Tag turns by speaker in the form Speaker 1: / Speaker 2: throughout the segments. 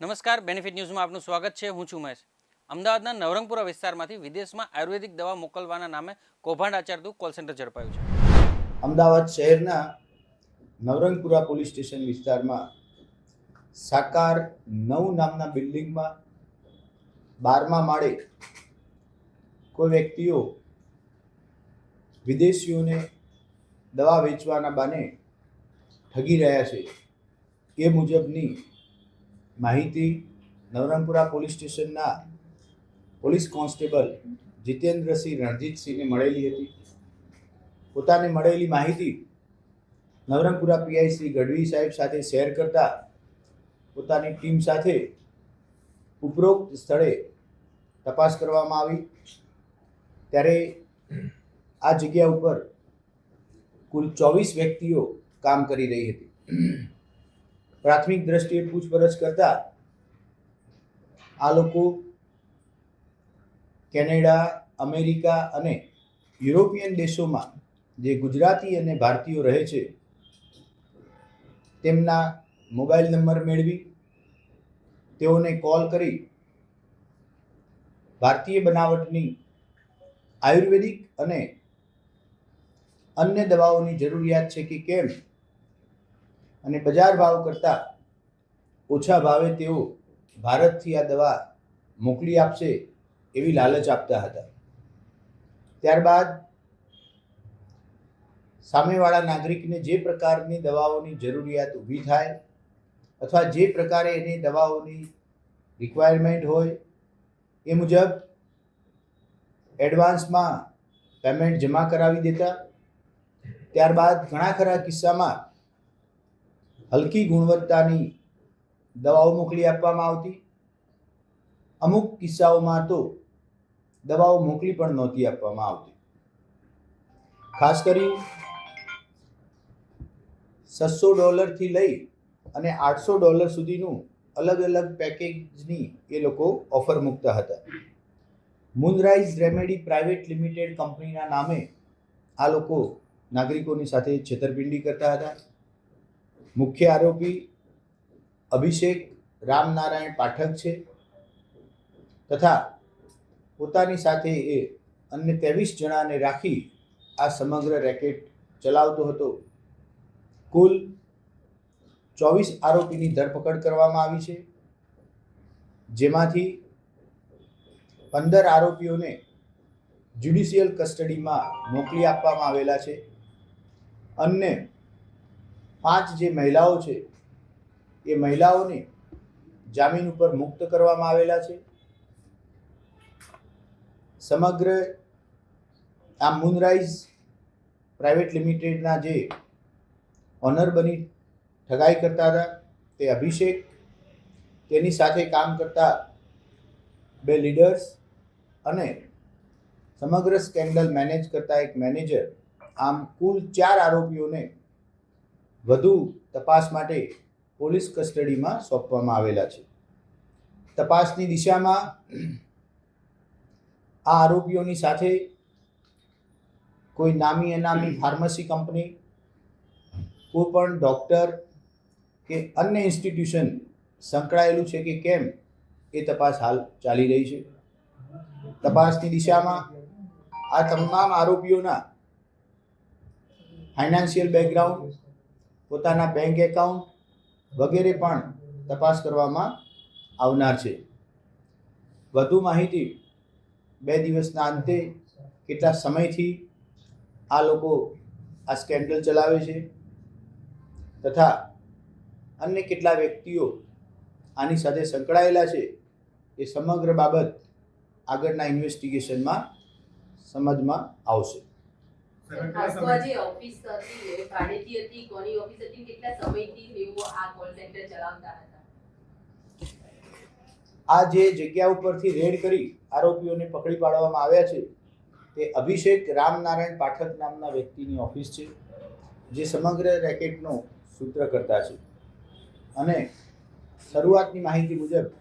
Speaker 1: નમસ્કાર બેનિફિટ ન્યૂઝમાં આપનું સ્વાગત છે. હું છું મહેશ. અમદાવાદના નવરંગપુરા વિસ્તારમાંથી વિદેશમાં આયુર્વેદિક દવા મોકલવાના નામે કૌભાંડ આચરતું કોલ સેન્ટર ઝડપાયું છે.
Speaker 2: અમદાવાદ શહેરના નવરંગપુરા પોલીસ સ્ટેશન વિસ્તારમાં સાકાર નવ નામના બિલ્ડિંગમાં બારમા માળે કોઈ વ્યક્તિઓ વિદેશીઓને દવા વેચવાના બાને ઠગી રહ્યા છે. એ મુજબની માહિતી નવરંગપુરા પોલીસ સ્ટેશનના પોલીસ કોન્સ્ટેબલ જીતેન્દ્રસિંહ રણજીતસિંહને મળેલી હતી. પોતાને મળેલી માહિતી નવરંગપુરા પીઆઈ શ્રી ગઢવી સાહેબ સાથે શેર કરતા પોતાની ટીમ સાથે ઉપરોક્ત સ્થળે તપાસ કરવામાં આવી. ત્યારે આ જગ્યા ઉપર કુલ ચોવીસ વ્યક્તિઓ કામ કરી રહી હતી. પ્રાથમિક દ્રષ્ટિએ પૂછપરછ કરતા આ લોકો કેનેડા, અમેરિકા અને યુરોપિયન દેશોમાં જે ગુજરાતી અને ભારતીયો રહે છે, તેમના મોબાઈલ નંબર મેળવી, તેઓને કોલ કરી ભારતીય બનાવટની આયુર્વેદિક અને અન્ય દવાઓની જરૂરિયાત છે કે કેમ અને બજાર ભાવ કરતાં ઓછા ભાવે તેઓ ભારતથી આ દવા મોકલી આપશે એવી લાલચ આપતા હતા. ત્યારબાદ સામેવાળા નાગરિકને જે પ્રકારની દવાઓની જરૂરિયાત ઊભી થાય અથવા જે પ્રકારે એની દવાઓની રિક્વાયરમેન્ટ હોય એ મુજબ એડવાન્સમાં પેમેન્ટ જમા કરાવી દેતા. ત્યારબાદ ઘણા ખરા કિસ્સામાં હલકી ગુણવત્તાની દવાઓ મોકલી આપવામાં આવતી. અમુક કિસ્સાઓમાં તો દવાઓ મોકલી પણ નહોતી આપવામાં આવતી. ખાસ કરી છસો ડોલરથી લઈ અને આઠસો ડોલર સુધીનું અલગ અલગ પેકેજની એ લોકો ઓફર મૂકતા હતા. મુનરાઇઝ રેમેડી પ્રાઇવેટ લિમિટેડ કંપનીના નામે આ લોકો નાગરિકોની સાથે છેતરપિંડી કરતા હતા. મુખ્ય આરોપી અભિષેક રામનારાયણ પાઠક છે તથા પોતાની સાથે એ અન્ય ત્રેવીસ જણાને રાખી આ સમગ્ર રેકેટ ચલાવતો હતો. કુલ ચોવીસ આરોપીની ધરપકડ કરવામાં આવી છે. જેમાંથી પંદર આરોપીઓને જ્યુડિશિયલ કસ્ટડીમાં મોકલી આપવામાં આવેલા છે. અન્ય પાંચ જે મહિલાઓ છે, એ મહિલાઓને જામીન ઉપર મુક્ત કરવામાં આવેલા છે. સમગ્ર આ મૂનરાઇઝ પ્રાઇવેટ લિમિટેડના જે ઓનર બની, ઠગાઈ કરતા હતા, તે અભિષેક, તેની સાથે કામ કરતા બે લીડર્સ અને સમગ્ર સ્કેન્ડલ મેનેજ કરતા એક મેનેજર આમ કુલ ચાર આરોપીઓને વધુ તપાસ માટે પોલીસ કસ્ટડીમાં સોંપવામાં આવેલા છે. તપાસની દિશામાં આ આરોપીઓની સાથે કોઈ નામી અનામી ફાર્મસી કંપની, કોઈ પણ ડૉક્ટર કે અન્ય ઇન્સ્ટિટ્યુશન સંકળાયેલું છે કે કેમ એ તપાસ હાલ ચાલી રહી છે. તપાસની દિશામાં આ તમામ આરોપીઓના ફાઇનાન્શિયલ બેકગ્રાઉન્ડ પોતાના બેંક એકાઉન્ટ વગેરે પણ તપાસ કરવામાં આવનાર છે. વધુ માહિતી બે દિવસના અંતે કેટલા સમયથી આ લોકો આ સ્કેન્ડલ ચલાવે છે તથા અન્ય કેટલા વ્યક્તિઓ આની સાથે સંકળાયેલા છે એ સમગ્ર બાબત આગળના ઇન્વેસ્ટિગેશનમાં સમજમાં આવશે.
Speaker 3: ખાસ તો ઓફિસ હતી એ ભાડેથી હતી કોની ઓફિસ હતી કેટલા સમયથી તેઓ આ કોલ સેન્ટર ચલાવતા હતા?
Speaker 2: આ જે જગ્યા ઉપરથી રેડ કરી આરોપીઓને પકડી પાડવામાં આવ્યા છે તે અભિષેક રામનારાયણ પાઠક નામના વ્યક્તિની ઓફિસ છે જે સમગ્ર રેકેટનો સૂત્રકર્તા છે. અને શરૂઆતની માહિતી મુજબ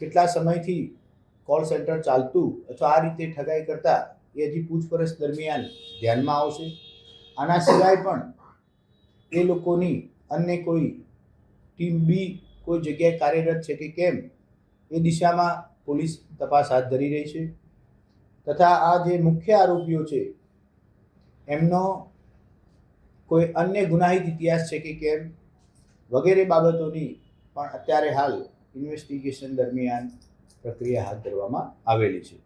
Speaker 2: કેટલા સમયથી કોલ સેન્ટર ચાલતું અથવા આ રીતે ઠગાઈ કરતા એ હજી પૂછપરછ દરમિયાન ધ્યાનમાં આવશે. આના સિવાય પણ એ લોકોની અન્ય કોઈ ટીમ બી કોઈ જગ્યાએ કાર્યરત છે કે કેમ, એ દિશામાં પોલીસ તપાસ હાથ ધરી રહી છે. તથા આ જે મુખ્ય આરોપીઓ છે, એમનો કોઈ અન્ય ગુનાહિત ઇતિહાસ છે કે કેમ વગેરે બાબતોની પણ અત્યારે હાલ ઇન્વેસ્ટિગેશન દરમિયાન પ્રક્રિયા હાથ ધરવામાં આવેલી છે.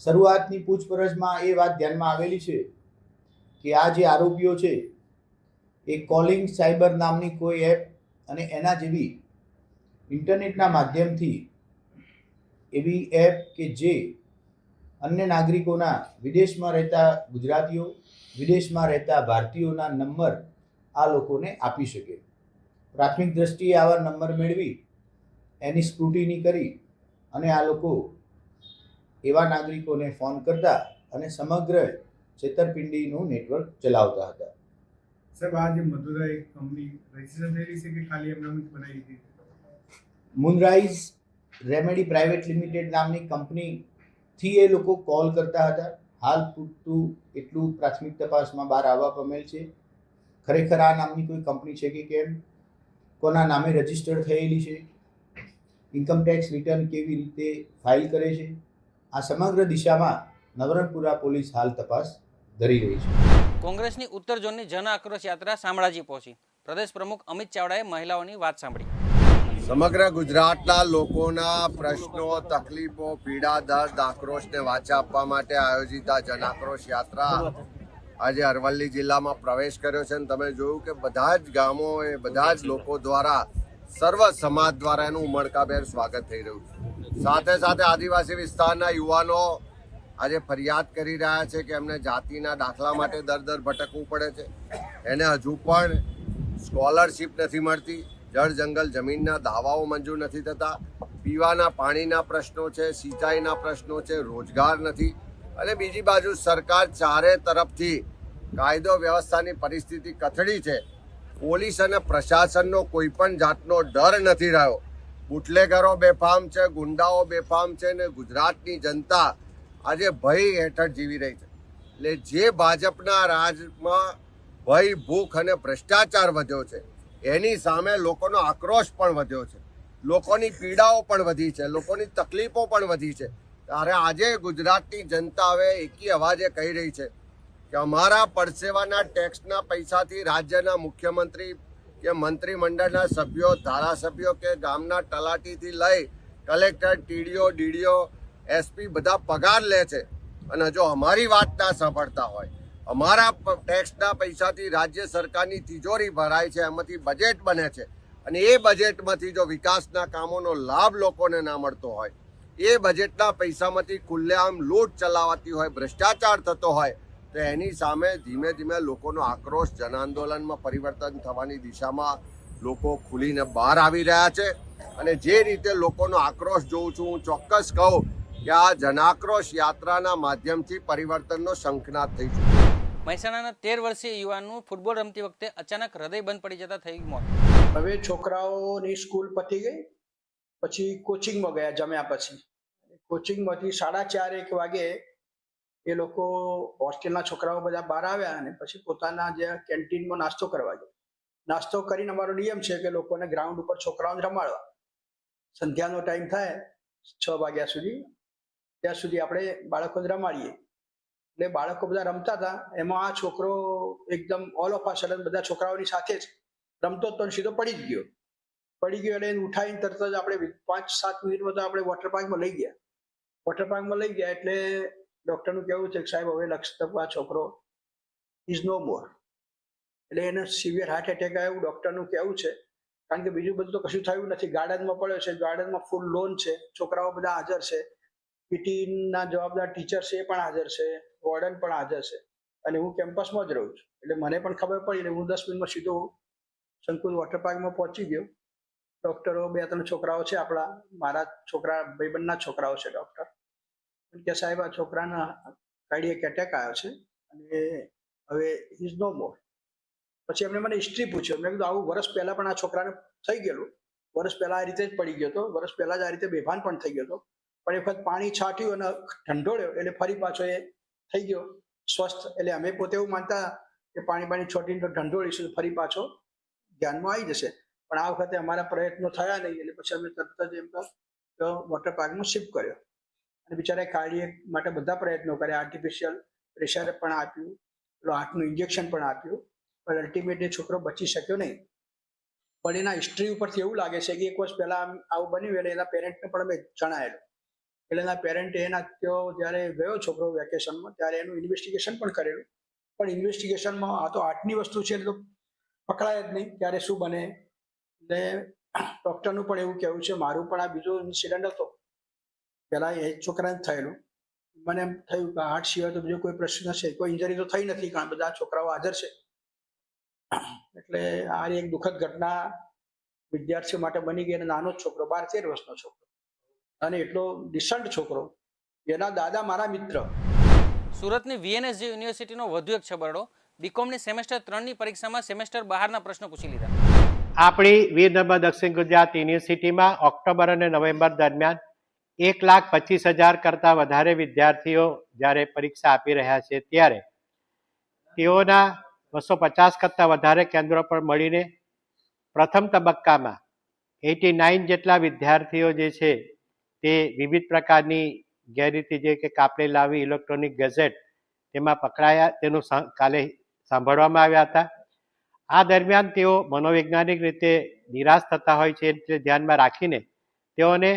Speaker 2: શરૂઆતની પૂછપરછમાં એ વાત ધ્યાનમાં આવેલી છે કે આ જે આરોપીઓ છે, એ કોલિંગ સાયબર નામની કોઈ એપ અને એના જેવી ઇન્ટરનેટના માધ્યમથી એવી એપ કે જે અન્ય નાગરિકોના વિદેશમાં રહેતા ગુજરાતીઓ, વિદેશમાં રહેતા ભારતીયોના નંબર આ લોકોને આપી શકે. પ્રાથમિક દ્રષ્ટિએ આવા નંબર મેળવી એની સ્ક્રુટિની કરી અને આ લોકો એવા નાગરિકોને ફોન કરતા અને સમગ્ર છેતરપિંડીનું નેટવર્ક ચલાવતા હતા.
Speaker 4: સાહેબ આ જે મધુરા એક કંપની રજિસ્ટર થયેલી છે કે ખાલી એમને એમ બનાવી હતી
Speaker 2: મુનરાઈઝ રેમેડી પ્રાઇવેટ લિમિટેડ નામની કંપનીથી એ લોકો કોલ કરતા હતા. હાલ પૂરતું એટલું પ્રાથમિક તપાસમાં બહાર આવવા પામેલ છે. ખરેખર આ નામની કોઈ કંપની છે કે કેમ? કોના નામે રજિસ્ટર થયેલી છે? ઇન્કમ ટેક્સ રિટર્ન કેવી રીતે ફાઇલ કરે છે? આ સમગ્ર દિશામાં નવરંગપુરા પોલીસ હાલ તપાસ ધરી રહી છે.
Speaker 1: કોંગ્રેસની ઉત્તર ઝોનની જન આક્રોશ યાત્રા શામળાજી પહોંચી. પ્રદેશ પ્રમુખ અમિત ચાવડાએ મહિલાઓની વાત સાંભળી.
Speaker 5: સમગ્ર ગુજરાતના લોકોના પ્રશ્નો તકલીફો પીડા દર્દ આક્રોશને વાચા આપવા માટે આયોજિત આ જન આક્રોશ યાત્રા આજે અરવલ્લી જિલ્લામાં પ્રવેશ કર્યો છે અને તમે જોયું કે બધા જ ગામોએ બધા જ લોકો દ્વારા સર્વ સમાજ દ્વારા એનું ઉમળકાભેર સ્વાગત થઈ રહ્યું છે. સાથે સાથે આદિવાસી વિસ્તારના યુવાનો આજે ફરિયાદ કરી રહ્યા છે કે એમને જાતિના દાખલા માટે દર દર ભટકવું પડે છે. એને હજુ પણ સ્કોલરશિપ નથી મળતી, જળ જંગલ જમીનના દાવાઓ મંજૂર નથી થતા, પીવાના પાણીના પ્રશ્નો છે, સિંચાઈના પ્રશ્નો છે, રોજગાર નથી. અને બીજી બાજુ સરકાર ચારે તરફથી કાયદો વ્યવસ્થાની પરિસ્થિતિ કથળી છે. પોલીસ અને પ્રશાસનનો કોઈ પણ જાતનો ડર નથી રહ્યો. બુટલેગરો બેફામ છે, ગુંડાઓ બેફામ છે ને ગુજરાતની જનતા આજે ભય હેઠળ જીવી રહી છે. એટલે જે ભાજપના રાજમાં ભય, ભૂખ અને ભ્રષ્ટાચાર વધ્યો છે, એની સામે લોકોનો આક્રોશ પણ વધ્યો છે. લોકોની પીડાઓ પણ વધી છે, લોકોની તકલીફો પણ વધી છે. ત્યારે આજે ગુજરાતની જનતા હવે એકી અવાજે કહી રહી છે કે અમારા પરસેવાના ટેક્સના પૈસાથી રાજ્યના મુખ્યમંત્રી કે મંત્રીમંડળના સભ્યો, ધારાસભ્યો કે ગામના તલાટીથી લઈ કલેક્ટર, ટીડીઓ, ડીડીઓ, એસપી બધા પગાર લે છે. અને જો અમારી વાત ના સાંભળતા હોય, અમારા ટેક્સના પૈસાથી રાજ્ય સરકારની તિજોરી ભરાય છે, એમાંથી બજેટ બને છે. અને એ બજેટમાંથી જો વિકાસના કામોનો લાભ લોકોને ના મળતો હોય, એ બજેટના પૈસામાંથી ખુલ્લેઆમ લૂંટ ચલાવાતી હોય, ભ્રષ્ટાચાર થતો હોય તો એની સામે ધીમે ધીમે લોકોનો આક્રોશ જન આંદોલનમાં પરિવર્તન થવાની દિશામાં લોકો ખુલીને બહાર આવી રહ્યા છે. અને જે રીતે લોકોનો આક્રોશ જોઉં છું હું ચોક્કસ કહું કે આ જનાક્રોશ યાત્રાના માધ્યમથી પરિવર્તનનો શંખનાદ થઈ ચૂક્યો છે.
Speaker 1: મહેસાણાના તેર વર્ષીય યુવાનનું ફૂટબોલ રમતી વખતે અચાનક હૃદય બંધ પડી જતા થઈ મોત.
Speaker 6: હવે છોકરાઓની સ્કૂલ પતી ગઈ પછી કોચિંગમાં ગયા જમ્યા પછી. કોચિંગમાંથી સાડા ચાર એક વાગે એ લોકો હોસ્ટેલના છોકરાઓ બધા બહાર આવ્યા અને પછી પોતાના જે કેન્ટીનમાં નાસ્તો કરવા ગયા. નાસ્તો કરીને અમારો નિયમ છે કે લોકોને ગ્રાઉન્ડ ઉપર છોકરાઓને રમાડવા. સંધ્યાનો ટાઈમ થાય છ વાગ્યા સુધી, ત્યાં સુધી આપણે બાળકોને રમાડીએ. એટલે બાળકો બધા રમતા હતા, એમાં આ છોકરો એકદમ ઓલ ઓફ આ સડન બધા છોકરાઓની સાથે જ રમતો તો સીધો પડી જ ગયો. પડી ગયો એટલે એને ઉઠાવીને તરત જ આપણે પાંચ સાત મિનિટમાં તો આપણે વોટર પાર્કમાં લઈ ગયા. વોટર પાર્કમાં લઈ ગયા એટલે ડૉક્ટરનું કહેવું છે કે સાહેબ, હવે લક્ષ આ છોકરો ઇઝ નો મોર એટલે એને સિવિયર હાર્ટ એટેક આવ્યું, ડૉક્ટરનું કહેવું છે. કારણ કે બીજું બધું તો કશું થયું નથી. ગાર્ડનમાં પડ્યો છે, ગાર્ડનમાં ફૂલ લોન છે, છોકરાઓ બધા હાજર છે. પીટીના જવાબદાર ટીચર છે એ પણ હાજર છે વોર્ડન પણ હાજર છે. અને હું કેમ્પસમાં જ રહું છું. એટલે મને પણ ખબર પડી એટલે હું દસ મિનિટમાં સીધો સંકુલ વોટર પાર્કમાં પહોંચી ગયો. ડૉક્ટરો, બે ત્રણ છોકરાઓ છે આપણા, મારા છોકરા, ભાઈબંધના છોકરાઓ છે, ડૉક્ટર. કે સાહેબ, આ છોકરાના કાર્ડિયક એટેક આવ્યો છે અને હવે ઇઝ નો મોર પછી એમને મને હિસ્ટ્રી પૂછ્યો. મેં કીધું, આવું વર્ષ પહેલાં પણ આ છોકરાને થઈ ગયેલું. વર્ષ પહેલાં આ રીતે જ પડી ગયો હતો. વર્ષ પહેલાં જ આ રીતે બેભાન પણ થઈ ગયો હતો. પણ એ વખત પાણી છાંટ્યું અને ઠંડોળ્યો એટલે ફરી પાછો એ થઈ ગયો, સ્વસ્થ. એટલે અમે પોતે એવું માનતા કે પાણી પાણી છોટીને તો ઢંઢોળીશું, ફરી પાછો ધ્યાનમાં આવી જશે. પણ આ વખતે અમારા પ્રયત્નો થયા નહીં. એટલે પછી અમે તરત જ એમ તો વોટર પાર્કમાં શિફ્ટ કર્યો. અને બિચારા કાર્ડિયક માટે બધા પ્રયત્નો કર્યા. આર્ટિફિશિયલ પ્રેશર પણ આપ્યું. પેલું હાર્ટનું ઇન્જેક્શન પણ આપ્યું. પણ અલ્ટિમેટલી છોકરો બચી શક્યો નહીં. પણ એના હિસ્ટ્રી ઉપરથી એવું લાગે છે કે એક વર્ષ પહેલા આવું બન્યું એટલે એના પેરેન્ટને પણ અમે જણાયેલું. એટલે એના પેરેન્ટે એના તેઓ જ્યારે ગયો છોકરો વેકેશનમાં ત્યારે એનું ઇન્વેસ્ટિગેશન પણ કરેલું. પણ ઇન્વેસ્ટિગેશનમાં આ તો આર્ટની વસ્તુ છે, એટલે પકડાય જ નહીં. ત્યારે શું બને? એટલે ડૉક્ટરનું પણ એવું કહેવું છે, મારું પણ આ બીજો ઇન્સિડન્ટ હતો. પહેલાં એ છોકરાને થયેલું. મને એમ થયું કે આર્ટ સિવાય તો બીજો કોઈ પ્રશ્ન છે કોઈ ઇન્જરી તો થઈ નથી કારણ બધા છોકરાઓ હાજર છે. એટલે આ એક દુઃખદ ઘટના. વિદ્યાર્થીઓ માટે બની ગઈ અને નાનો જ છોકરો બાર તેર વર્ષનો છોકરો. અને એટલો ડિસન્ટ છોકરો. એના દાદા મારા મિત્ર.
Speaker 1: સુરતની વીએનએસજી યુનિવર્સિટીનો વધુ એક છબરડો. બીકોમની સેમેસ્ટર ત્રણની પરીક્ષામાં સેમેસ્ટર બહારના પ્રશ્નો પૂછી લીધા.
Speaker 7: આપણી વીર નર્મદ દક્ષિણ ગુજરાત યુનિવર્સિટીમાં ઓક્ટોબર અને નવેમ્બર દરમિયાન એક લાખ પચીસ હજાર કરતાં વધારે વિદ્યાર્થીઓ જ્યારે પરીક્ષા આપી રહ્યા છે ત્યારે તેઓના બસો પચાસ કરતાં વધારે કેન્દ્રો પર મળીને પ્રથમ તબક્કામાં એટી નાઇન જેટલા વિદ્યાર્થીઓ જે છે તે વિવિધ પ્રકારની ગેરરીતિ જે કે કાપડે લાવી, ઇલેક્ટ્રોનિક ગેઝેટ તેમાં પકડાયા, તેનું કાલે સાંભળવામાં આવ્યા હતા. આ દરમિયાન તેઓ મનોવૈજ્ઞાનિક રીતે નિરાશ થતા હોય છે એટલે ધ્યાનમાં રાખીને તેઓને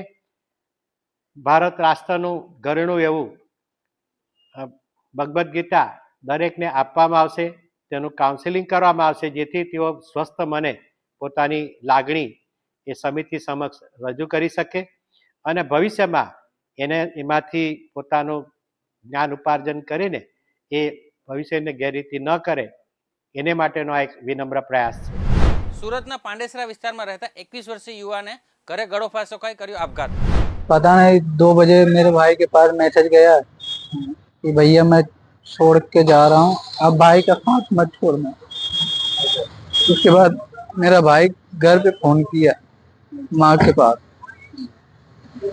Speaker 7: ભારત રાષ્ટ્રનું ઘરેણું એવું ભગવદ્ ગીતા દરેકને આપવામાં આવશે, તેનું કાઉન્સેલિંગ કરવામાં આવશે, જેથી તેઓ સ્વસ્થ મને પોતાની લાગણી એ સમિતિ સમક્ષ રજૂ કરી શકે અને ભવિષ્યમાં એને એમાંથી પોતાનું જ્ઞાન ઉપાર્જન કરીને એ ભવિષ્યને ગેરરીતિ ન કરે, એને માટેનો આ એક વિનમ્ર પ્રયાસ છે.
Speaker 1: સુરતના પાંડેસરા વિસ્તારમાં રહેતા એકવીસ વર્ષીય યુવાને ઘરે ગળો ફાંસો કર્યો આપઘાત.
Speaker 8: पता नहीं, दो बजे मेरे भाई के पास मैसेज गया कि भैया मैं छोड़ के जा रहा हूँ। अब भाई का साथ मत छोड़ना उसके बाद मेरा भाई घर पे फ़ोन किया माँ के पास।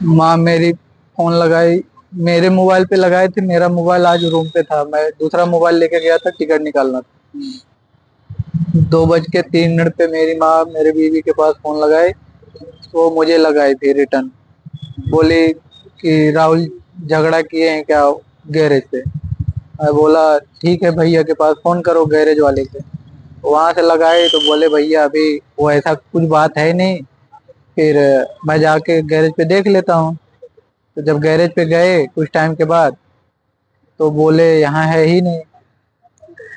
Speaker 8: माँ मेरी फ़ोन लगाई, मेरे मोबाइल पे लगाए थे, मेरा मोबाइल आज रूम पे था। मैं दूसरा मोबाइल लेके गया था, टिकट निकालना था। दो बज के तीन मिनट पे मेरी माँ मेरे बीवी के पास फ़ोन लगाई वो मुझे लगाई थी रिटर्न। बोली कि राहुल झगड़ा किए हैं क्या गैरेज पे? मैं बोला, ठीक है भैया के पास, फ़ोन करो गैरेज वाले के वहाँ से लगाए तो बोले, भैया, अभी वो ऐसा कुछ बात है नहीं। फिर मैं जाके गैरेज पे देख लेता हूँ। तो जब गैरेज पे गए कुछ टाइम के बाद तो बोले, यहाँ है ही नहीं।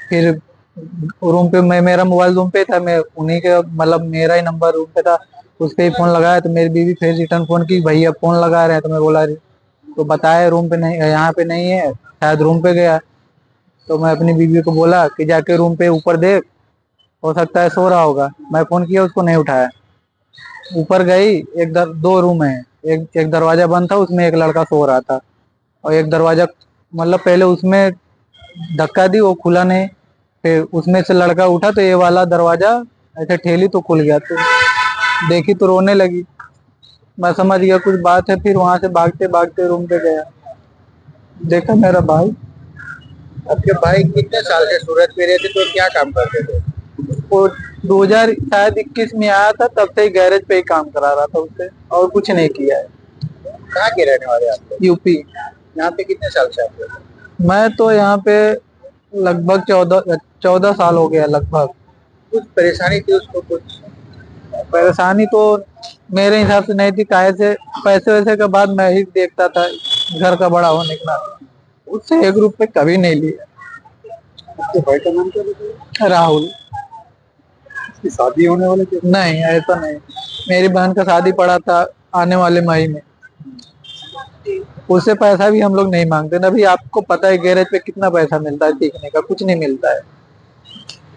Speaker 8: फिर रूम पे मैं, मेरा मोबाइल रूम पे था, मैं उन्हीं के मतलब मेरा ही नंबर रूम पे था। उस पे ही फ़ोन लगाया तो मेरी बीवी फिर रिटर्न फ़ोन की भैया फ़ोन लगा रहे हैं। तो मैं बोला तो बताया रूम पे नहीं यहाँ पे नहीं है शायद रूम पे गया। तो मैं अपनी बीवी को बोला कि जाके रूम पे ऊपर देख हो सकता है सो रहा होगा। मैं फ़ोन किया उसको नहीं उठाया। ऊपर गई एक दर, दो रूम है एक एक दरवाज़ा बंद था उसमें एक लड़का सो रहा था। और एक दरवाज़ा मतलब पहले उसमें धक्का दी वो खुला नहीं फिर उसमें से लड़का उठा तो ये वाला दरवाज़ा ऐसे ठेली तो खुल गया तो देखी तो रोने लगी। मैं समझ गया कुछ बात है फिर वहाँ से भागते भागते रूम पे गया। देखा मेरा भाई।
Speaker 9: आपके भाई कितने साल से सूरत में रहते तो क्या काम करते थे?
Speaker 8: वो 2000 शायद 21 में आया था तब से गैरेज पे ही काम करा रहा था उससे और कुछ नहीं किया है।
Speaker 9: कहाँ के रहने वाले आप
Speaker 8: यूपी।
Speaker 9: यहाँ पे कितने साल से आप
Speaker 8: मैं तो यहाँ पे लगभग चौदह चौदह साल हो गया लगभग।
Speaker 9: कुछ परेशानी थी उसको कुछ?
Speaker 8: परेशानी तो मेरे हिसाब से नहीं थी। काहे से पैसे वैसे के बाद मैं ही देखता था घर का बड़ा होने के नाते उससे एक रुपए कभी नहीं लिया। राहुल।
Speaker 9: शादी होने वाले थे?
Speaker 8: नहीं ऐसा नहीं। मेरी बहन का शादी पड़ा था आने वाले महीने उससे पैसा भी हम लोग नहीं मांगते ना भी आपको पता है गैरेज पे कितना पैसा मिलता है सीखने का कुछ नहीं मिलता है।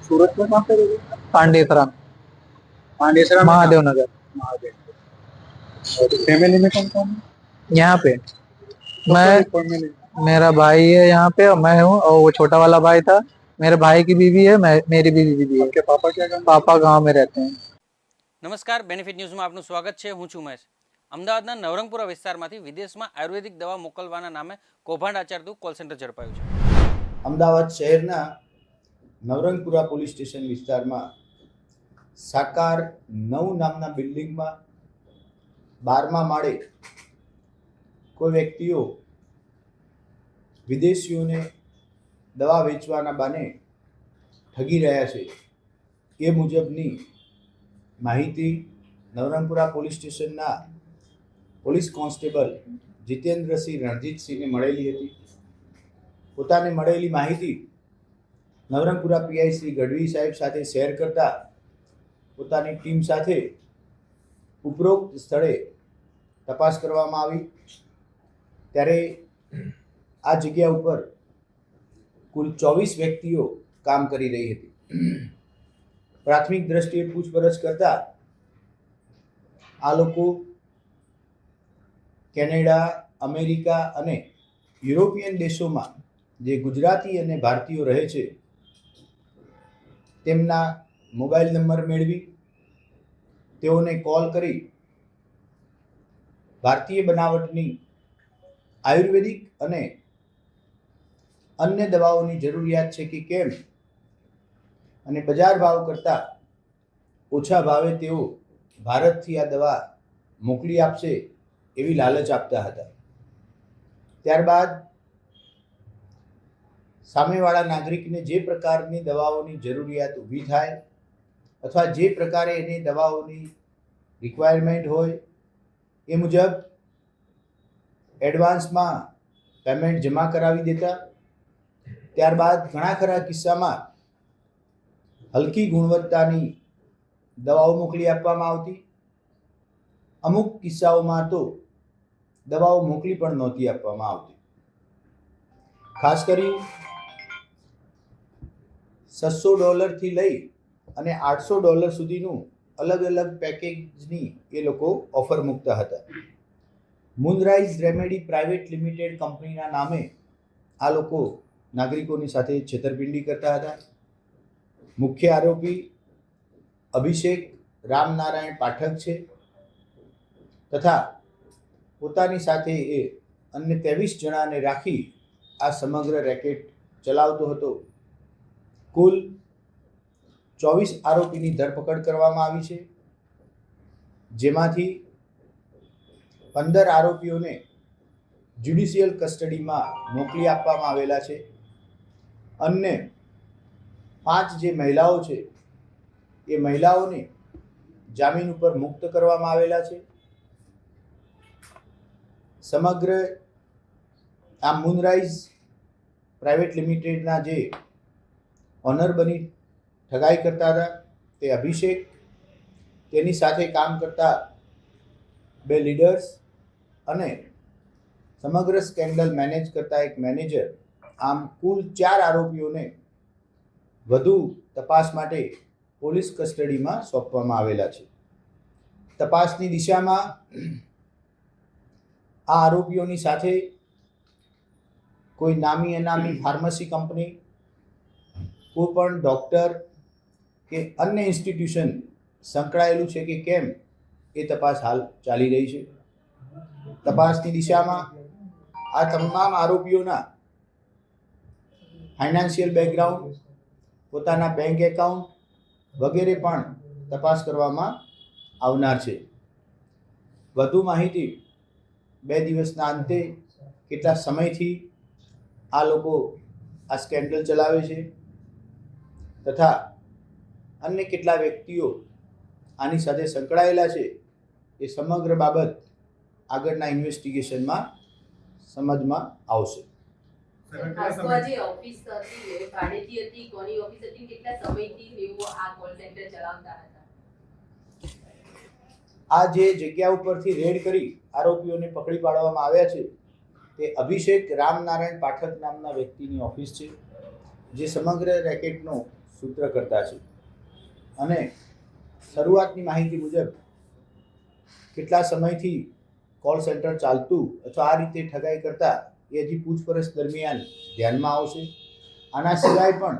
Speaker 9: सूरत में कहाँ पे
Speaker 8: पांडेसरा में
Speaker 9: पांडेसरा में
Speaker 8: महादेव नगर
Speaker 9: महादेव और फैमिली में कौन कौन है
Speaker 8: यहाँ पे मैं
Speaker 9: फैमिली
Speaker 8: मेरा भाई है यहाँ पे और मैं हूँ और वो छोटा वाला भाई था मेरे भाई की बीवी है मैं मेरी बीवी भी है
Speaker 9: आपके पापा क्या काम
Speaker 8: पापा गांव में रहते हैं
Speaker 1: નમસ્કાર બેનિફિટ ન્યૂઝમાં આપનું સ્વાગત છે હું છું મહેશ અમદાવાદના નવરંગપુરા વિસ્તારમાંથી વિદેશમાં આયુર્વેદિક દવા મોકલવાના નામે કૌભાંડ આચરતું કોલ સેન્ટર ઝડપાયું છે
Speaker 2: અમદાવાદ શહેરના નવરંગપુરા પોલીસ સ્ટેશન વિસ્તારમાં સાકાર નવ નામના બિલ્ડિંગમાં બારમા માળે કોઈ વ્યક્તિઓ વિદેશીઓને દવા વેચવાના બાને ઠગી રહ્યા છે એ મુજબની માહિતી નવરંગપુરા પોલીસ સ્ટેશનના પોલીસ કોન્સ્ટેબલ જીતેન્દ્રસિંહ રણજીતસિંહને મળેલી હતી. પોતાને મળેલી માહિતી નવરંગપુરા પીઆઈ શ્રી ગઢવી સાહેબ સાથે શેર કરતા પોતાની ટીમ સાથે ઉપરોક્ત સ્થળે તપાસ કરવામાં આવી. ત્યારે આ જગ્યા ઉપર કુલ ચોવીસ વ્યક્તિઓ કામ કરી રહી હતી. પ્રાથમિક દ્રષ્ટિએ પૂછપરછ કરતા આ લોકો કેનેડા, અમેરિકા અને યુરોપિયન દેશોમાં જે ગુજરાતી અને ભારતીયો રહે છે, તેમના મોબાઈલ નંબર મેળવી તેઓને કોલ કરી ભારતીય બનાવટની આયુર્વેદિક અને અન્ય દવાઓની જરૂરિયાત છે કે કેમ? અને બજાર ભાવ કરતાં ઓછા ભાવે તેઓ ભારતથી આ દવા મોકલી આપશે એવી લાલચ આપતા હતા. ત્યારબાદ સામેવાળા નાગરિકને જે પ્રકારની દવાઓની જરૂરિયાત ઊભી થાય અથવા જે પ્રકારે એની દવાઓની રિક્વાયરમેન્ટ હોય, એ મુજબ એડવાન્સમાં પેમેન્ટ જમા કરાવી દેતા. ત્યારબાદ ઘણા ખરા કિસ્સામાં હલકી ગુણવત્તાની દવાઓ મોકલી આપવામાં આવતી. અમુક કિસ્સાઓમાં તો દવાઓ મોકલી પણ નહોતી આપવામાં આવતી. ખાસ કરી, છસો ડોલરથી લઈ અને આઠસો ડોલર સુધીનું અલગ અલગ પેકેજની એ લોકો ઓફર મૂકતા હતા. મુનરાઇઝ રેમેડી પ્રાઇવેટ લિમિટેડ કંપનીના નામે આ લોકો નાગરિકોની સાથે છેતરપિંડી કરતા હતા. મુખ્ય આરોપી અભિષેક રામનારાયણ પાઠક છે તથા પોતાની સાથે એ અન્ય ત્રેવીસ જણાને રાખી આ સમગ્ર રેકેટ ચલાવતો હતો. કુલ ચોવીસ આરોપીની ધરપકડ કરવામાં આવી છે. જેમાંથી પંદર આરોપીઓને જ્યુડિશિયલ કસ્ટડીમાં મોકલી આપવામાં આવેલા છે. અન્ય પાંચ જે મહિલાઓ છે, એ મહિલાઓને જામીન ઉપર મુક્ત કરવામાં આવેલા છે. સમગ્ર આ મૂનરાઇઝ પ્રાઇવેટ લિમિટેડના જે ઓનર બની ઠગાઈ કરતા હતા, તે અભિષેક, તેની સાથે કામ કરતા બે લીડર્સ અને સમગ્ર સ્કેન્ડલ મેનેજ કરતા એક મેનેજર, આમ કુલ ચાર આરોપીઓને વધુ તપાસ માટે પોલીસ કસ્ટડીમાં સોંપવામાં આવેલા છે. તપાસની દિશામાં આ આરોપીઓની સાથે કોઈ નામી અનામી ફાર્મસી કંપની, કોઈ પણ ડૉક્ટર કે અન્ય ઇન્સ્ટિટ્યુશન સંકળાયેલું છે કે કેમ એ તપાસ હાલ ચાલી રહી છે? તપાસની દિશામાં આ તમામ આરોપીઓના ફાઇનાન્શિયલ બેકગ્રાઉન્ડ પોતાના બેંક એકાઉન્ટ વગેરે પણ તપાસ કરવામાં આવનાર છે. વધુ માહિતી બે દિવસના અંતે કેટલા સમયથી આ લોકો આ સ્કેન્ડલ ચલાવે છે તથા અન્ય કેટલા વ્યક્તિઓ આની સાથે સંકળાયેલા છે એ સમગ્ર બાબત આગળના ઇન્વેસ્ટિગેશનમાં સમજમાં આવશે.
Speaker 3: ખાસમાં જે ઓફિસ હતી એ ભાડેથી હતી કોની ઓફિસ હતી કેટલા સમયથી તેઓ આ કોલ સેન્ટર ચલાવતા હતા?
Speaker 2: આ જે જગ્યા ઉપરથી રેડ કરી આરોપીઓને પકડી પાડવામાં આવ્યા છે તે અભિષેક રામનારાયણ પાઠક નામના વ્યક્તિની ઓફિસ છે જે સમગ્ર રેકેટનો સૂત્રકર્તા છે. અને શરૂઆતની માહિતી મુજબ કેટલા સમયથી કોલ સેન્ટર ચાલતું અથવા આ રીતે ઠગાઈ કરતા એ હજી પૂછપરછ દરમિયાન ધ્યાનમાં આવશે. આના સિવાય પણ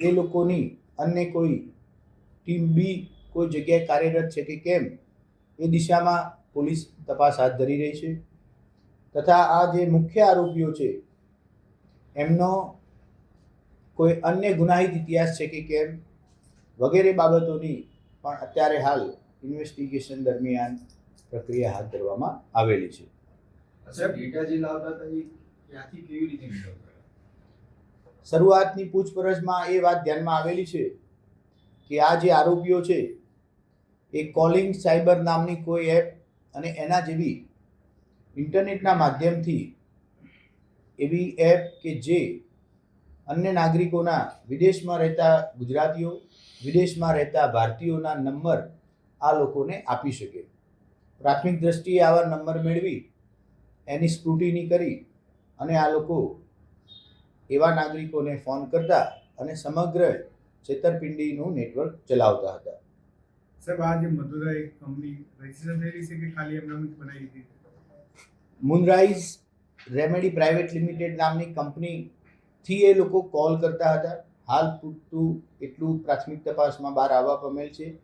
Speaker 2: એ લોકોની અન્ય કોઈ ટીમ બી કોઈ જગ્યાએ કાર્યરત છે કે કેમ એ દિશામાં પોલીસ તપાસ હાથ ધરી રહી છે. તથા આ જે મુખ્ય આરોપીઓ છે, એમનો કોઈ અન્ય ગુનાહિત ઇતિહાસ છે કે કેમ? વગેરે બાબતોની પણ અત્યારે હાલ ઇન્વેસ્ટિગેશન દરમિયાન પ્રક્રિયા હાથ ધરવામાં આવેલી છે? શરૂઆતની પૂછપરછમાં એ વાત ધ્યાનમાં આવેલી છે કે આ જે આરોપીઓ છે એ કોલિંગ સાયબર નામની કોઈ એપ અને એના જેવી ઇન્ટરનેટના માધ્યમથી એવી એપ કે જે અન્ય નાગરિકોના વિદેશમાં રહેતા ગુજરાતીઓ વિદેશમાં રહેતા ભારતીયોના નંબર આ લોકોને આપી શકે. પ્રાથમિક દ્રષ્ટિએ આવા નંબર મેળવી એની સ્ક્રુટિની કરી અને આ લોકો એવા નાગરિકોને ફોન કરતા અને સમગ્ર છેતરપિંડીનું નેટવર્ક ચલાવતા હતા.
Speaker 10: સાહેબ આ જે મધુરા એક કંપની રજિસ્ટર થયેલી છે કે ખાલી એમના બનાવી દીધી?
Speaker 2: મુનરાઈઝ રેમેડી પ્રાઇવેટ લિમિટેડ નામની કંપનીથી એ લોકો કોલ કરતા હતા. હાલ પૂરતું એટલું પ્રાથમિક તપાસમાં બહાર આવવા પામેલ છે.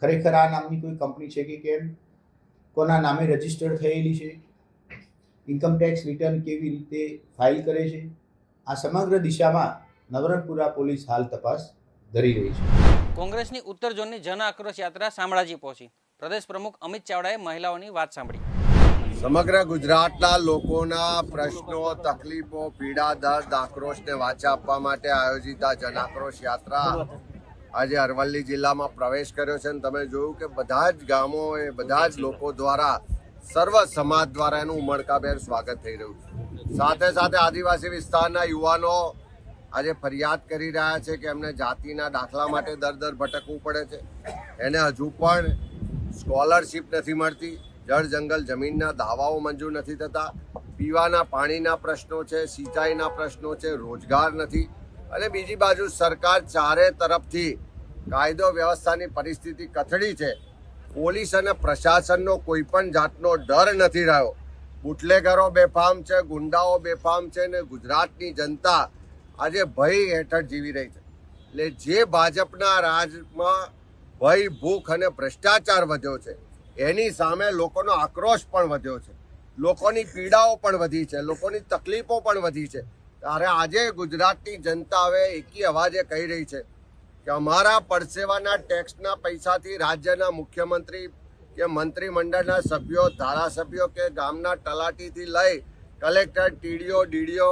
Speaker 2: ખરેખર આ નામની કોઈ કંપની છે કે કેમ? કોના નામે રજિસ્ટર થયેલી છે? ઇન્કમટેક્સ રિટર્ન કેવી રીતે ફાઇલ કરે છે? આ સમગ્ર દિશામાં નવરંગપુરા પોલીસ હાલ તપાસ ધરી રહી છે.
Speaker 1: કોંગ્રેસની ઉત્તર ઝોનની જન આક્રોશ યાત્રા શામળાજી પહોંચી. પ્રદેશ પ્રમુખ અમિત ચાવડાએ મહિલાઓની વાત સાંભળી.
Speaker 5: સમગ્ર ગુજરાતના લોકોના પ્રશ્નો, તકલીફો, પીડા, દર્દ, આક્રોશને વાચા આપવા માટે આયોજિત આ જનાક્રોશ યાત્રા આજે અરવલ્લી જિલ્લામાં પ્રવેશ કર્યો છે અને તમે જોયું કે બધા જ ગામો એ બધા જ લોકો દ્વારા સર્વ સમાજ દ્વારા એનું ઉમળકાભેર સ્વાગત થઈ રહ્યું છે. સાથે સાથે આદિવાસી વિસ્તારના યુવાનો આજે ફરિયાદ કરી રહ્યા છે કે એમને જાતિના દાખલા માટે દર દર ભટકવું પડે છે. એને હજુ પણ સ્કોલરશિપ નથી મળતી. જળ જંગલ જમીનના દાવાઓ મંજૂર નથી થતા, પીવાના પાણીના પ્રશ્નો છે, સિંચાઈના પ્રશ્નો છે, રોજગાર નથી. અને બીજી બાજુ સરકાર ચારે તરફથી કાયદો વ્યવસ્થાની પરિસ્થિતિ કથળી છે. પોલીસ અને પ્રશાસનનો કોઈ પણ જાતનો ડર નથી રહ્યો. બુટલેગરો બેફામ છે, ગુંડાઓ બેફામ છે ને ગુજરાતની જનતા આજે ભય હેઠળ જીવી રહી છે. એટલે જે ભાજપના રાજમાં ભય, ભૂખ અને ભ્રષ્ટાચાર વધ્યો છે એની સામે લોકોનો આક્રોશ પણ વધ્યો છે. લોકોની પીડાઓ પણ વધી છે. લોકોની તકલીફો પણ વધી છે. ત્યારે આજે ગુજરાતની જનતા હવે એકી અવાજે કહી રહી છે કે અમારા પરસેવાના ટેક્સના પૈસાથી રાજ્યના મુખ્યમંત્રી કે મંત્રીમંડળના સભ્યો, ધારાસભ્યો કે ગામના તલાટીથી લઈ કલેક્ટર, ટીડીઓ, ડીડીઓ,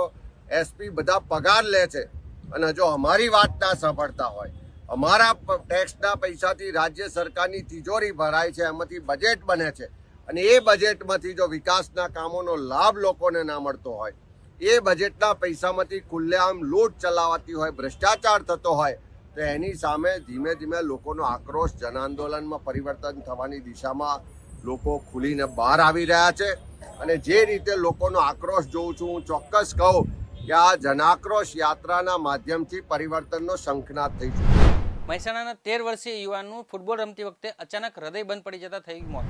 Speaker 5: એસપી બધા પગાર લે છે. અને જો અમારી વાત ના સાંભળતા હોય અમારા ટેક્સના પૈસાથી રાજ્ય સરકારની તિજોરી ભરાય છે, એમાંથી બજેટ બને છે. અને એ બજેટમાંથી જો વિકાસના કામોનો લાભ લોકોને ના મળતો હોય, એ બજેટના પૈસામાંથી ખુલ્લેઆમ લૂંટ ચલાવાતી હોય, ભ્રષ્ટાચાર થતો હોય, તો એની સામે ધીમે ધીમે લોકોનો આક્રોશ જનાંદોલનમાં પરિવર્તન થવાની દિશામાં લોકો ખુલીને બહાર આવી રહ્યા છે. અને જે રીતે લોકોનો આક્રોશ જોઉં છું, હું ચોક્કસ કહું કે આ જનાક્રોશ યાત્રાના માધ્યમથી પરિવર્તનનો શંખનાદ થઈ છે.
Speaker 1: મહેસાણાના તેર વર્ષીય યુવાનનું ફૂટબોલ રમતી વખતે અચાનક હૃદય બંધ પડી જતા થઈ મોત.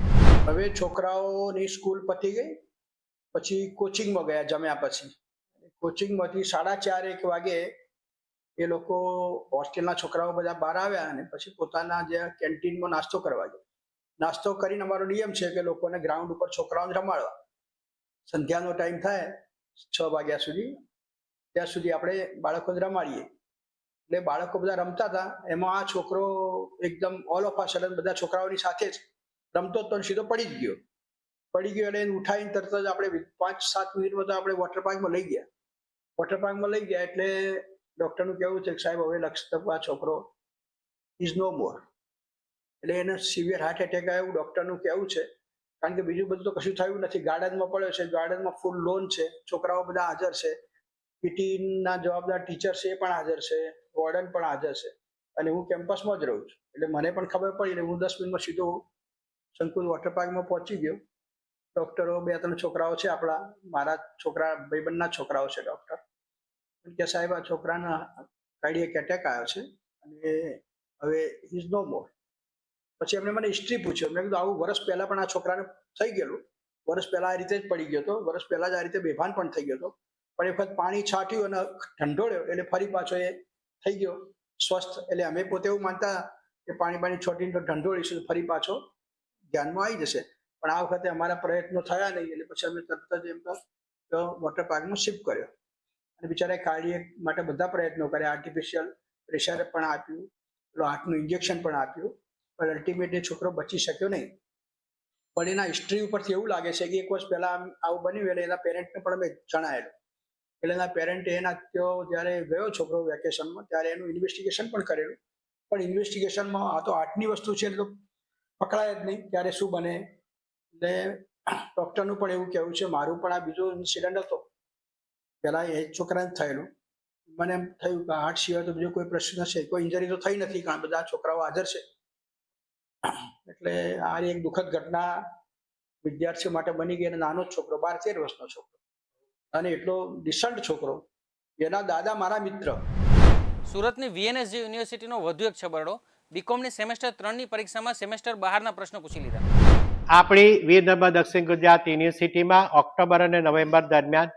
Speaker 6: હવે છોકરાઓની સ્કૂલ પતી ગઈ, પછી કોચિંગમાં ગયા જમ્યા પછી. કોચિંગમાંથી સાડા ચાર, એક વાગે એ લોકો હોસ્ટેલના છોકરાઓ બધા બહાર આવ્યા અને પછી પોતાના જે કેન્ટીનમાં નાસ્તો કરવા ગયા. નાસ્તો કરીને અમારો નિયમ છે કે લોકોને ગ્રાઉન્ડ ઉપર છોકરાઓને રમાડવા. સંધ્યાનો ટાઈમ થાય છ વાગ્યા સુધી. ત્યાં સુધી આપણે બાળકોને રમાડીએ. એટલે બાળકો બધા રમતા હતા. એમાં આ છોકરો એકદમ ઓલ ઓફ આ સડન બધા છોકરાઓની સાથે જ રમતો હતો સીધો પડી જ ગયો. પડી ગયો એટલે એને ઉઠાવીને તરત જ આપણે પાંચ, સાત મિનિટમાં તો આપણે વોટર પાર્કમાં લઈ ગયા. વોટર પાર્કમાં લઈ ગયા એટલે ડૉક્ટરનું કહેવું છે કે સાહેબ, હવે લક્ષ આ છોકરો ઇઝ નો મોર એટલે એને સિવિયર હાર્ટ એટેક આવ્યું. ડૉક્ટરનું કહેવું છે, કારણ કે બીજું બધું તો કશું થયું નથી. ગાર્ડનમાં પડ્યો છે. ગાર્ડનમાં ફૂલ લોન છે. છોકરાઓ બધા હાજર છે. પીટીના જવાબદાર ટીચર છે એ પણ હાજર છે વોર્ડન પણ હાજર છે. અને હું કેમ્પસમાં જ રહું છું. એટલે મને પણ ખબર પડી એટલે હું દસ મિનિટમાં સીધો સંકુલ વોટર પાર્કમાં પહોંચી ગયો. ડૉક્ટરો બે ત્રણ છોકરાઓ છે આપણા, મારા છોકરા, ભાઈબંધના છોકરાઓ છે ડૉક્ટર કે સાહેબ, આ છોકરાના કાર્ડિયક એટેક આવ્યો છે અને હવે ઇઝ નો મોર પછી એમને મને હિસ્ટ્રી પૂછ્યો. મેં કીધું, આવું વર્ષ પહેલાં પણ આ છોકરાને થઈ ગયેલું. વર્ષ પહેલાં આ રીતે જ પડી ગયો હતો. વર્ષ પહેલાં જ આ રીતે બેભાન પણ થઈ ગયો હતો. પણ એ વખત પાણી છાંટ્યું અને ઠંડોળ્યો એટલે ફરી પાછો એ થઈ ગયો સ્વસ્થ. એટલે અમે પોતે એવું માનતા કે પાણી પાણી છોટીને તો ઠંડોળીશું ફરી પાછો ધ્યાનમાં આવી જશે. પણ આ વખતે અમારા પ્રયત્નો થયા નહીં, એટલે પછી અમે તરત જ એમ તો વોટર પાર્કમાં શિફ્ટ કર્યો. અને બિચારાએ કાર્ડિયક માટે બધા પ્રયત્નો કર્યા. આર્ટિફિશિયલ પ્રેશર પણ આપ્યું, પેલું હાર્ટનું ઇન્જેક્શન પણ આપ્યું, પણ અલ્ટિમેટલી છોકરો બચી શક્યો નહીં. પણ એના હિસ્ટ્રી ઉપરથી એવું લાગે છે કે એક વર્ષ પહેલાં આવું બન્યું, એટલે એના પેરેન્ટને પણ અમે જણાયેલું એટલે એના પેરેન્ટે એના તેઓ જ્યારે ગયો છોકરો વેકેશનમાં ત્યારે એનું ઇન્વેસ્ટિગેશન પણ કરેલું. પણ ઇન્વેસ્ટિગેશનમાં આ તો આર્ટની વસ્તુ છે, એટલે પકડાય જ નહીં. ત્યારે શું બને? એટલે ડૉક્ટરનું પણ એવું કહેવું છે, મારું પણ આ બીજો ઇન્સિડન્ટ હતો. પહેલાં એ છોકરાને થયેલું. મને એમ થયું કે હાર્ટ સિવાય તો બીજો કોઈ પ્રશ્ન છે, કોઈ ઇન્જરી તો થઈ નથી, કારણ બધા છોકરાઓ હાજર છે. એટલે આ એક દુઃખદ ઘટના વિદ્યાર્થીઓ માટે બની ગઈ અને નાનો જ છોકરો, બાર તેર વર્ષનો છોકરો. અને એટલો ડિસન્ટ છોકરો. એના દાદા મારા મિત્ર.
Speaker 1: સુરતની વીએનએસજી યુનિવર્સિટીનો વધુ એક છબરડો. બીકોમની સેમેસ્ટર ત્રણની પરીક્ષામાં સેમેસ્ટર બહારના પ્રશ્નો પૂછી લીધા.
Speaker 7: આપણી વીર નર્મદ દક્ષિણ ગુજરાત યુનિવર્સિટીમાં ઓક્ટોબર અને નવેમ્બર દરમિયાન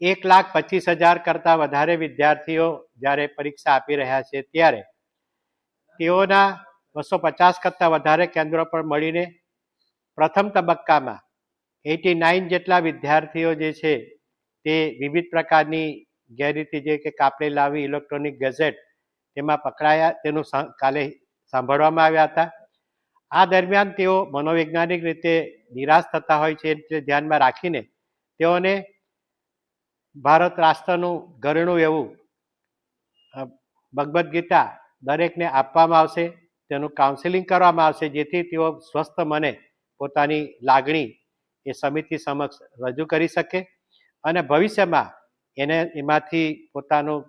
Speaker 7: એક લાખ પચીસ હજાર કરતાં વધારે વિદ્યાર્થીઓ જ્યારે પરીક્ષા આપી રહ્યા છે ત્યારે તેઓના બસો પચાસ કરતાં વધારે કેન્દ્રો પર મળીને પ્રથમ તબક્કામાં એટી નાઇન જેટલા વિદ્યાર્થીઓ જે છે તે વિવિધ પ્રકારની ગેરરીતિ જે કે કાપડે લાવી, ઇલેક્ટ્રોનિક ગેઝેટ તેમાં પકડાયા, તેનું કાલે સાંભળવામાં આવ્યા હતા. આ દરમિયાન તેઓ મનોવૈજ્ઞાનિક રીતે નિરાશ થતા હોય છે એટલે ધ્યાનમાં રાખીને તેઓને ભારત રાષ્ટ્રનું ઘરેણું એવું ભગવદ્ ગીતા દરેકને આપવામાં આવશે, તેનું કાઉન્સેલિંગ કરવામાં આવશે, જેથી તેઓ સ્વસ્થ મને પોતાની લાગણી એ સમિતિ સમક્ષ રજૂ કરી શકે. અને ભવિષ્યમાં એને એમાંથી પોતાનું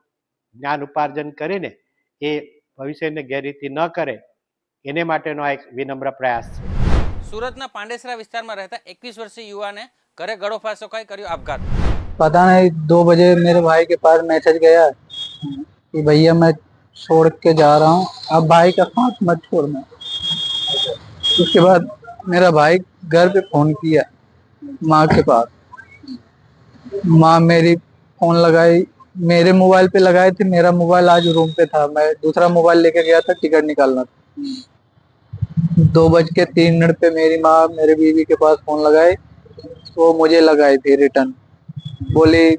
Speaker 7: જ્ઞાન ઉપાર્જન કરીને એ ભવિષ્યને ગેરરીતિ ન કરે એને માટેનો આ એક વિનમ્ર પ્રયાસ છે
Speaker 1: સુરતના પાંડેસરા વિસ્તારમાં રહેતા એકવીસ વર્ષીય યુવાને ઘરે ગળો ફાંસો ખાઈ કર્યો આપઘાત
Speaker 8: पता नहीं दो बजे मेरे भाई के पास मैसेज गया कि भैया मैं छोड़ के जा रहा हूँ अब भाई का साथ मत छोड़ना उसके बाद मेरा भाई घर पे फोन किया माँ के पास माँ मेरी फ़ोन लगाई, मेरे मोबाइल पे लगाए थे, मेरा मोबाइल आज रूम पे था। मैं दूसरा मोबाइल लेके गया था, टिकट निकालना था। दो बज के तीन मिनट पे मेरी माँ मेरे बीवी के पास फ़ोन लगाए वो मुझे लगाई थी रिटर्न। बोली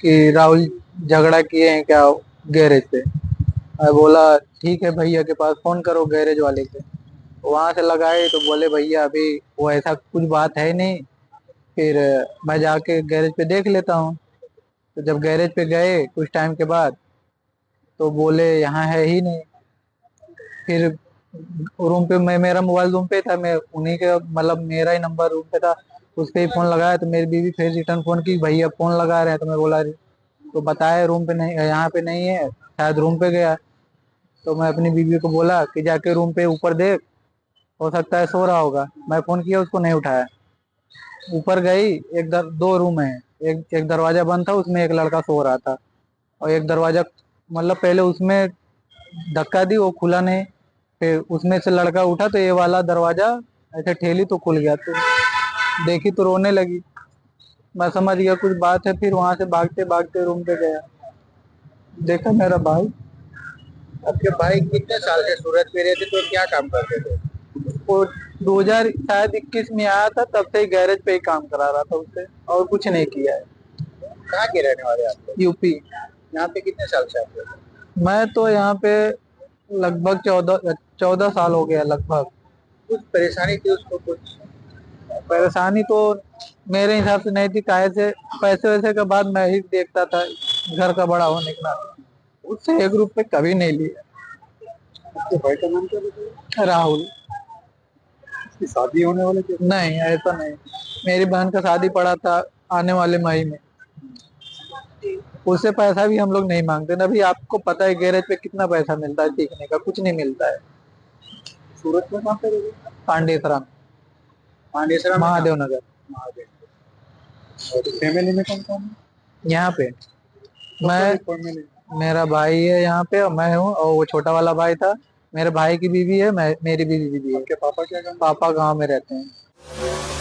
Speaker 8: कि, राहुल, झगड़ा किए हैं क्या गैरेज पे? मैं बोला, ठीक है भैया के पास फ़ोन करो गैरेज वाले से। वहाँ से लगाए तो बोले, भैया, अभी वो ऐसा कुछ बात है नहीं। फिर मैं जाके गैरेज पे देख लेता हूँ। तो जब गैरेज पे गए कुछ टाइम के बाद तो बोले, यहाँ है ही नहीं। फिर रूम पे मैं, मेरा मोबाइल रूम पे था, मैं उन्हीं का मतलब मेरा ही नंबर रूम पे था। उस पे ही फ़ोन लगाया तो मेरी बीवी फिर रिटर्न फ़ोन की, भैया, फ़ोन लगा रहे हैं। तो मैं बोला तो बताया रूम पे नहीं, यहाँ पे नहीं है, शायद रूम पे गया। तो मैं अपनी बीवी को बोला कि, जाके रूम पे ऊपर देख, हो सकता है सो रहा होगा। मैं फ़ोन किया, उसको नहीं उठाया। ऊपर गई एक दर, दो रूम है। एक एक दरवाज़ा बंद था उसमें एक लड़का सो रहा था। और एक दरवाज़ा मतलब पहले उसमें धक्का दी वो खुला नहीं। फिर उसमें से लड़का उठा तो ये वाला दरवाज़ा ऐसे ठेली तो खुल गया तो देखी तो रोने लगी। मैं समझ गया कुछ बात है फिर वहाँ से भागते भागते रूम पे गया। देखा मेरा भाई।
Speaker 9: आपके भाई कितने साल से सूरत में रहते तो क्या काम करते थे?
Speaker 8: वो 2000 शायद 21 में आया था तब से गैरेज पे ही काम करा रहा था उससे और कुछ नहीं किया है।
Speaker 9: कहाँ के रहने वाले आप
Speaker 8: यूपी।
Speaker 9: यहाँ पे कितने साल से आप
Speaker 8: मैं तो यहाँ पे लगभग चौदह चौदह साल हो गया लगभग।
Speaker 9: कुछ परेशानी थी उसको कुछ?
Speaker 8: परेशानी तो मेरे हिसाब से नहीं थी काहे से पैसे वैसे के बाद मैं ही देखता था घर का बड़ा होने के नाते उससे एक रुपए कभी नहीं लिया
Speaker 9: बताया
Speaker 8: राहुल।
Speaker 9: उसकी शादी होने वाले थे?
Speaker 8: नहीं ऐसा नहीं। मेरी बहन का शादी पड़ा था आने वाले मई में। उससे पैसा भी हम लोग नहीं मांगते ना भी आपको पता है गैरेज पे कितना पैसा मिलता है सीखने का कुछ नहीं मिलता है।
Speaker 9: सूरत में कहाँ पे
Speaker 8: पांडेसरा में।
Speaker 9: पांडेसरा
Speaker 8: महादेव नगर।
Speaker 9: महादेव। फैमिली में कौन कौन
Speaker 8: यहाँ पे। मैं? मेरा भाई है यहाँ पे और मैं हूँ और वो छोटा वाला भाई था। मेरे भाई की बीवी है मैं मेरी बीवी भी है
Speaker 9: आपके पापा क्या काम
Speaker 8: पापा गांव में रहते हैं